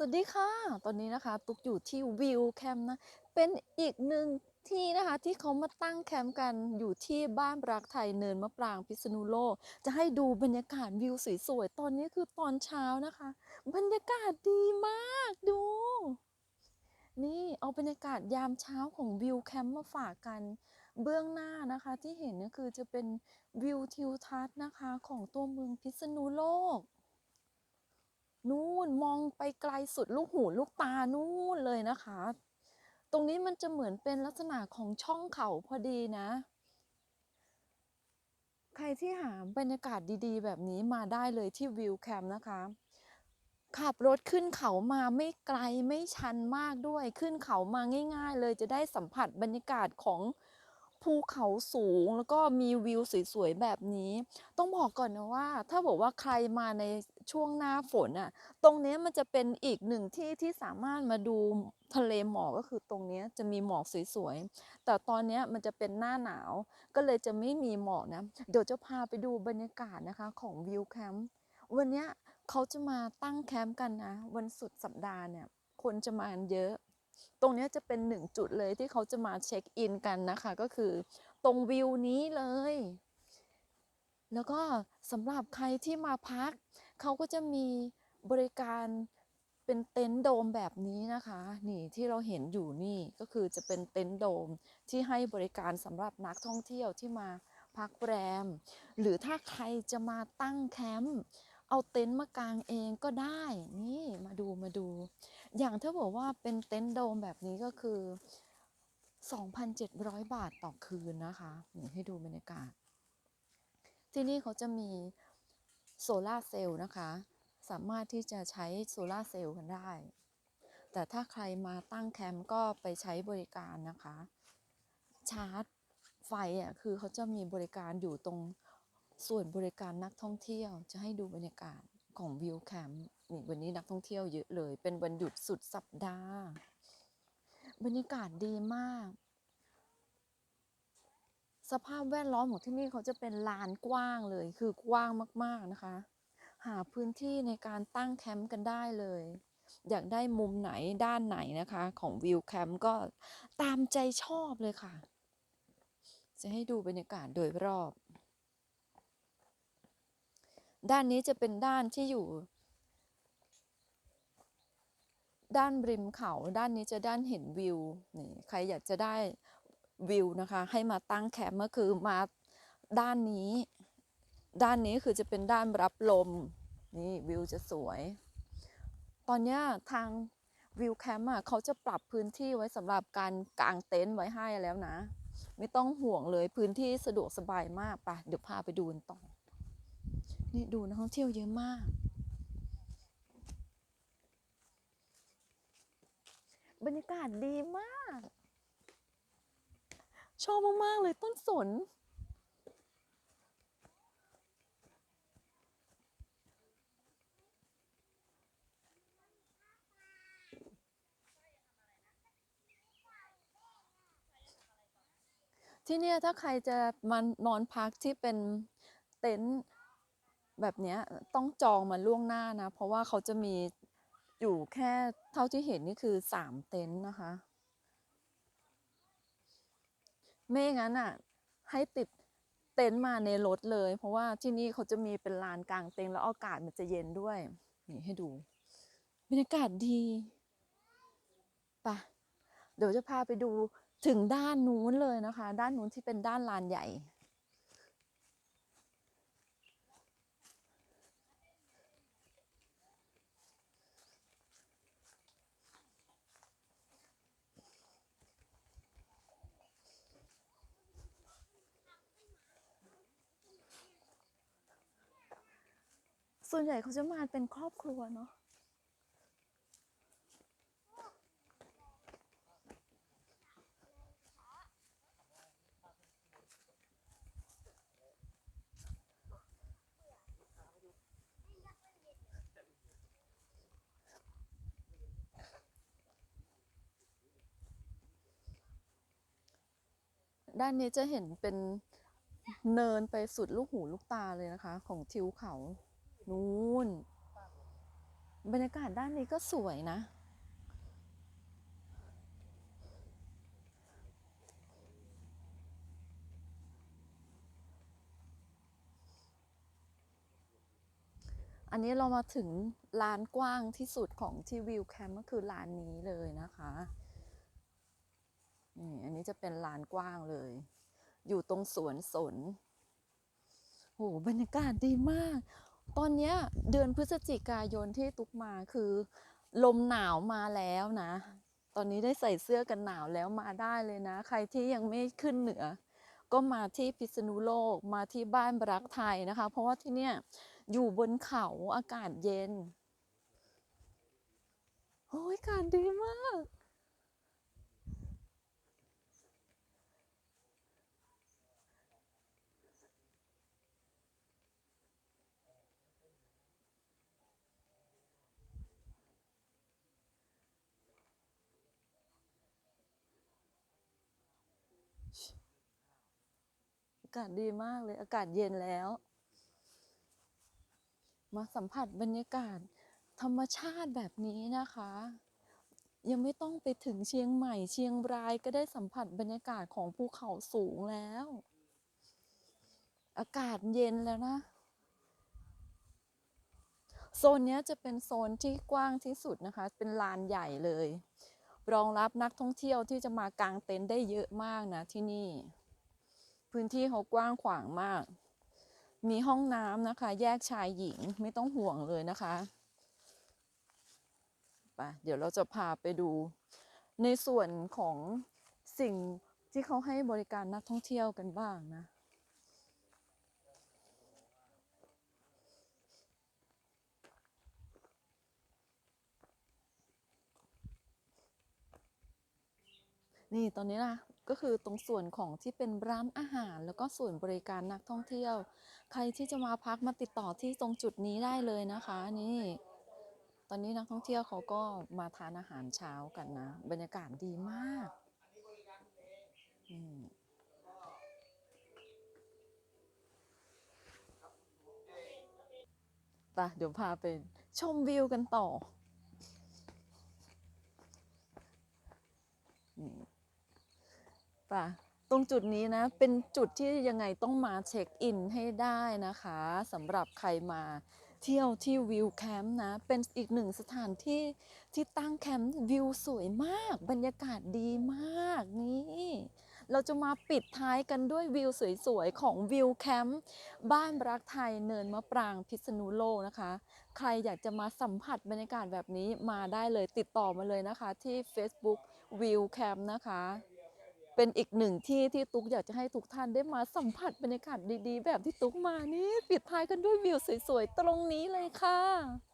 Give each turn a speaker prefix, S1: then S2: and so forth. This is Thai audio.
S1: สวัสดีค่ะ ตอนนี้นะคะตุกอยู่ที่วิวแคมป์นะ เป็นอีกหนึ่งที่นะคะที่เขามาตั้งแคมป์กันอยู่ที่บ้านรักไทยเนินมะปรางพิษณุโลก จะให้ดูบรรยากาศวิวสวยๆ ตอนนี้คือตอนเช้านะคะ บรรยากาศดีมากดู นี่เอาบรรยากาศยามเช้าของวิวแคมป์มาฝากกันเบื้องหน้านะคะที่เห็นก็คือจะเป็นวิวทิวทัศน์นะคะของตัวเมืองพิษณุโลก นู่นมองไปไกลสุดลูกหูลูกตานู่นเลยนะคะ ตรงนี้มันจะเหมือนเป็นลักษณะของช่องเขาพอดีนะ ใครที่หาบรรยากาศดีๆ แบบนี้มาได้เลยที่วิวแคมป์นะคะขับรถขึ้นเขามาไม่ไกลไม่ชันมากด้วย ขึ้นเขามาง่าย ๆ เลยจะได้สัมผัสบรรยากาศของ ภูเขาสูงแล้วก็มีวิวสวยๆแบบนี้ ต้องบอกก่อนนะว่า ถ้าบอกว่าใครมาในช่วงหน้าฝนอะ ตรงนี้มันจะเป็นอีกหนึ่งที่ที่สามารถมาดูทะเลหมอกก็คือตรงนี้จะมีหมอกสวยๆ แต่ตอนนี้มันจะเป็นหน้าหนาว ก็เลยจะไม่มีหมอกนะ เดี๋ยวจะพาไปดูบรรยากาศนะคะของวิวแคมป์วันนี้เขาจะมาตั้งแคมป์กันนะ วันสุดสัปดาห์เนี่ยคนจะมาเยอะ ตรงนี้จะเป็นหนึ่งจุดเลยที่เขาจะมาเช็คอินกันนะคะ ก็คือตรงวิวนี้เลย แล้วก็สำหรับใครที่มาพัก เขาก็จะมีบริการเป็นเต็นท์โดมแบบนี้นะคะ นี่ที่เราเห็นอยู่นี่ก็คือจะเป็นเต็นท์โดมที่ให้บริการสำหรับนักท่องเที่ยวที่มาพักแรม หรือถ้าใครจะมาตั้งแคมป์เอาเต็นท์มากางเองก็ได้ นี่มาดูมาดู อย่างถ้าบอกว่าเป็นเต็นท์โดมแบบนี้ก็คือ 2,700 บาทต่อคืนนะคะนี่ให้ดูบรรยากาศ ที่นี่เขาจะมีโซลาเซลล์นะคะ สามารถที่จะใช้โซลาเซลล์กันได้ แต่ถ้าใครมาตั้งแคมป์ก็ไปใช้บริการนะคะ ชาร์จไฟอะคือเขาจะมีบริการอยู่ตรงส่วนบริการนักท่องเที่ยวจะให้ดูบรรยากาศ ของวิวแคมป์นี่วันนี้นักท่องเที่ยวเยอะเลย เป็นวันหยุดสุดสัปดาห์ บรรยากาศดีมาก สภาพแวดล้อมของที่นี่เขาจะเป็นลานกว้างเลย คือกว้างมากๆนะคะ หาพื้นที่ในการตั้งแคมป์กันได้เลย อยากได้มุมไหนด้านไหนนะคะ ของวิวแคมป์ก็ตามใจชอบเลยค่ะ จะให้ดูบรรยากาศโดยรอบ ด้านนี้จะเป็นด้านที่อยู่ ด้านริมเขาด้านนี้จะด้านเห็นวิวนี่ใครอยากจะได้วิวนะคะ ให้มาตั้งแคมป์ก็คือมาด้านนี้ ด้านนี้คือจะเป็นด้านรับลมนี่วิวจะสวย ตอนนี้ทางวิวแคมป์อะเขาจะปรับพื้นที่ไว้สำหรับการกางเต็นท์ไว้ให้แล้วนะ ไม่ต้องห่วงเลยพื้นที่สะดวกสบายมากไปเดี๋ยวพาไปดูกันต่อ นี่ดูนักท่องเที่ยวเยอะมาก บรรยากาศดีมาก ชอบมาก ๆ เลยต้นสน ที่เนี่ยถ้าใครจะมานอนพักที่เป็นเต็นท์ แบบเนี้ยต้องจองมาล่วงหน้านะ เพราะว่าเขาจะมีอยู่แค่เท่าที่เห็นนี่คือสามเต็นท์นะคะ ไม่งั้นอะให้ติดเต็นท์มาในรถเลย เพราะว่าที่นี่เขาจะมีเป็นลานกลางเต็นท์แล้วอากาศมันจะเย็นด้วย นี่ให้ดูบรรยากาศดีปะเดี๋ยวจะพาไปดูถึงด้านนู้นเลยนะคะ ด้านนู้นที่เป็นด้านลานใหญ่ ส่วนใหญ่เขาจะมาเป็นครอบครัวเนาะด้านนี้จะเห็นเป็นเนินไปสุดลูกหูลูกตาเลยนะคะ ของทิวเขา นู้นบรรยากาศด้านนี้ก็สวยนะ อันนี้เรามาถึงลานกว้างที่สุดของที่วิวแคมป์ก็คือลานนี้เลยนะคะนี่อันนี้จะเป็นลานกว้างเลย อยู่ตรงสวนสนโหบรรยากาศดีมาก ตอนเนี้ยเดือนพฤศจิกายนที่ตุกมาคือ ลมหนาวมาแล้วนะ ตอนนี้ได้ใส่เสื้อกันหนาวแล้วมาได้เลยนะ ใครที่ยังไม่ขึ้นเหนือ ก็มาที่พิษณุโลกมาที่บ้านบรักไทยนะคะ เพราะว่าที่เนี่ยอยู่บนเขาอากาศเย็นโอ้ยอากาศดีมาก อากาศดีมากเลย อากาศเย็นแล้ว มาสัมผัสบรรยากาศธรรมชาติแบบนี้นะคะ ยังไม่ต้องไปถึงเชียงใหม่เชียงรายก็ได้สัมผัสบรรยากาศของภูเขาสูงแล้ว อากาศเย็นแล้วนะ โซนนี้จะเป็นโซนที่กว้างที่สุดนะคะ เป็นลานใหญ่เลย รองรับนักท่องเที่ยวที่จะมากางเต็นท์ได้เยอะมากนะที่นี่ พื้นที่เขากว้างขวางมาก มีห้องน้ำนะคะ แยกชายหญิงไม่ต้องห่วงเลยนะคะไปเดี๋ยวเราจะพาไปดู ในส่วนของสิ่งที่เขาให้บริการนักท่องเที่ยวกันบ้างนะนี่ตอนนี้นะ ก็คือตรงส่วนของที่เป็นร้านอาหาร แล้วก็ส่วนบริการนักท่องเที่ยว ใครที่จะมาพักมาติดต่อที่ตรงจุดนี้ได้เลยนะคะ นี่ ตอนนี้นักท่องเที่ยวเขาก็มาทานอาหารเช้ากันนะ บรรยากาศดีมากอืมไปเดี๋ยวพาไปชมวิวกันต่อ ป่ะตรงจุดนี้นะ เป็นจุดที่ยังไงต้องมาเช็คอินให้ได้นะคะสำหรับใครมาเที่ยวที่วิวแคมป์นะ เป็นอีกหนึ่งสถานที่ที่ตั้งแคมป์วิวสวยมาก บรรยากาศดีมากนี่เราจะมาปิดท้ายกันด้วยวิวสวยๆ ของวิวแคมป์บ้านรักไทยเนินมะปรางพิษณุโลกนะคะ ใครอยากจะมาสัมผัสบรรยากาศแบบนี้มาได้เลยติดต่อมาเลยนะคะที่ Facebook วิวแคมป์นะคะ เป็นอีกหนึ่งที่ที่ตุ๊กอยากจะให้ทุกท่านได้มาสัมผัสบรรยากาศดีๆ แบบที่ตุ๊กมานี่ปิดท้ายกันด้วยวิวสวยๆ ตรงนี้เลยค่ะ